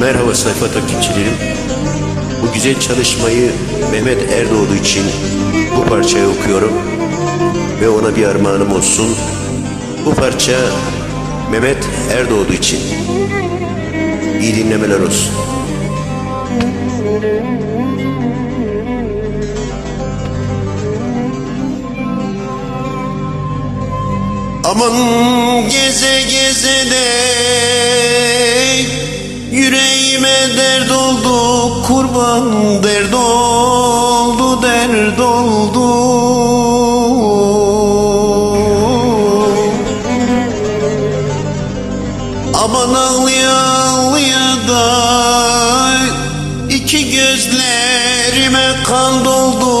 Merhaba sayfa takipçilerim. Bu güzel çalışmayı Mehmet Erdoğdu için bu parçayı okuyorum ve ona bir armağanım olsun. Bu parça Mehmet Erdoğdu için. İyi dinlemeler olsun. Aman geze geze de oldu dert oldu Aman ağlıya ağlıya da iki gözlerime kan doldu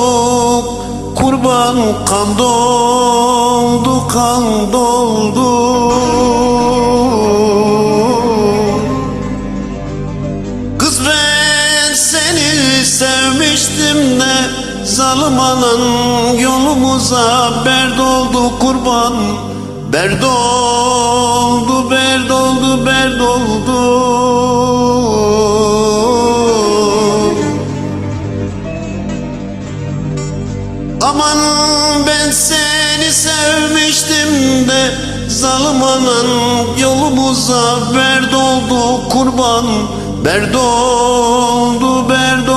Kurban kan doldu kan doldu. Kız ben seni sevmiştim de Zalim yolumuza berd oldu kurban. Berd oldu, berd oldu, Aman ben seni sevmiştim de Zalim yolumuza berd oldu kurban. Berd oldu, berd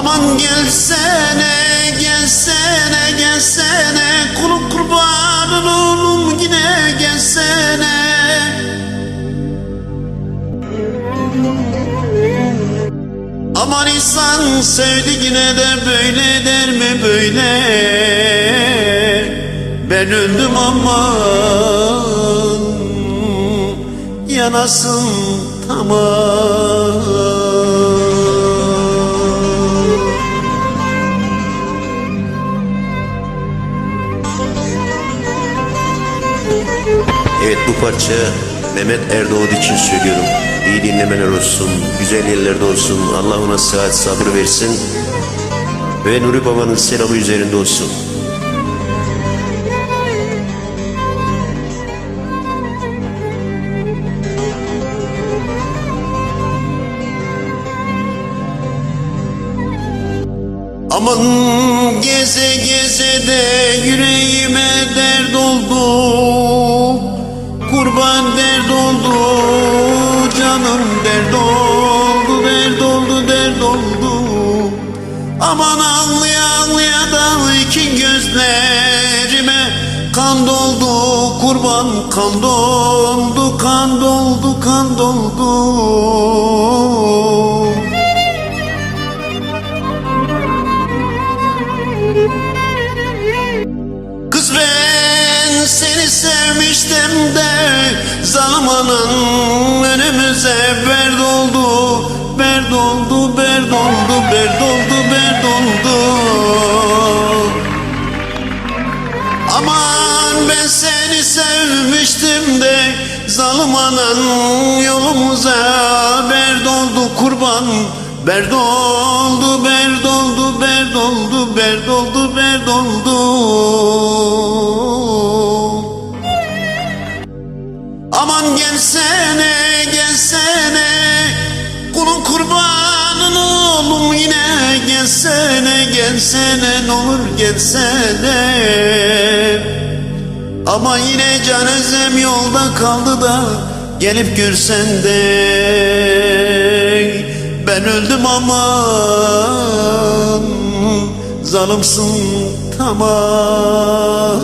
Aman gelsene, gelsene, gelsene. Kulun kurbanın oğlum yine gelsene. Aman insan sevdiğine de böyle der mi böyle? Ben öldüm aman yanasın tamam Evet bu parça Mehmet Erdoğdu için söylüyorum. İyi dinlemeler olsun, güzel yerlerde olsun. Allah ona sıhhat sabır versin. Ve Nuri Baba'nın selamı üzerinde olsun. Aman geze geze de yüreğime dert Aman ağlaya ağlaya da iki gözlerime kan doldu kurban kan doldu kan doldu kan doldu. Kız ben seni sevmiştim de Zamanın önümüze Berd oldu, berd oldu, Zalim anan yolumuza berd kurban. Berd oldu, berd oldu, berd oldu. Aman gelsene, gelsene. Kulun kurbanın oğlum yine Gelsene, gelsene ne olur gelsene Ama yine canezem yolda kaldı da Gelip görsen de. Ben öldüm aman Zalımsın tamam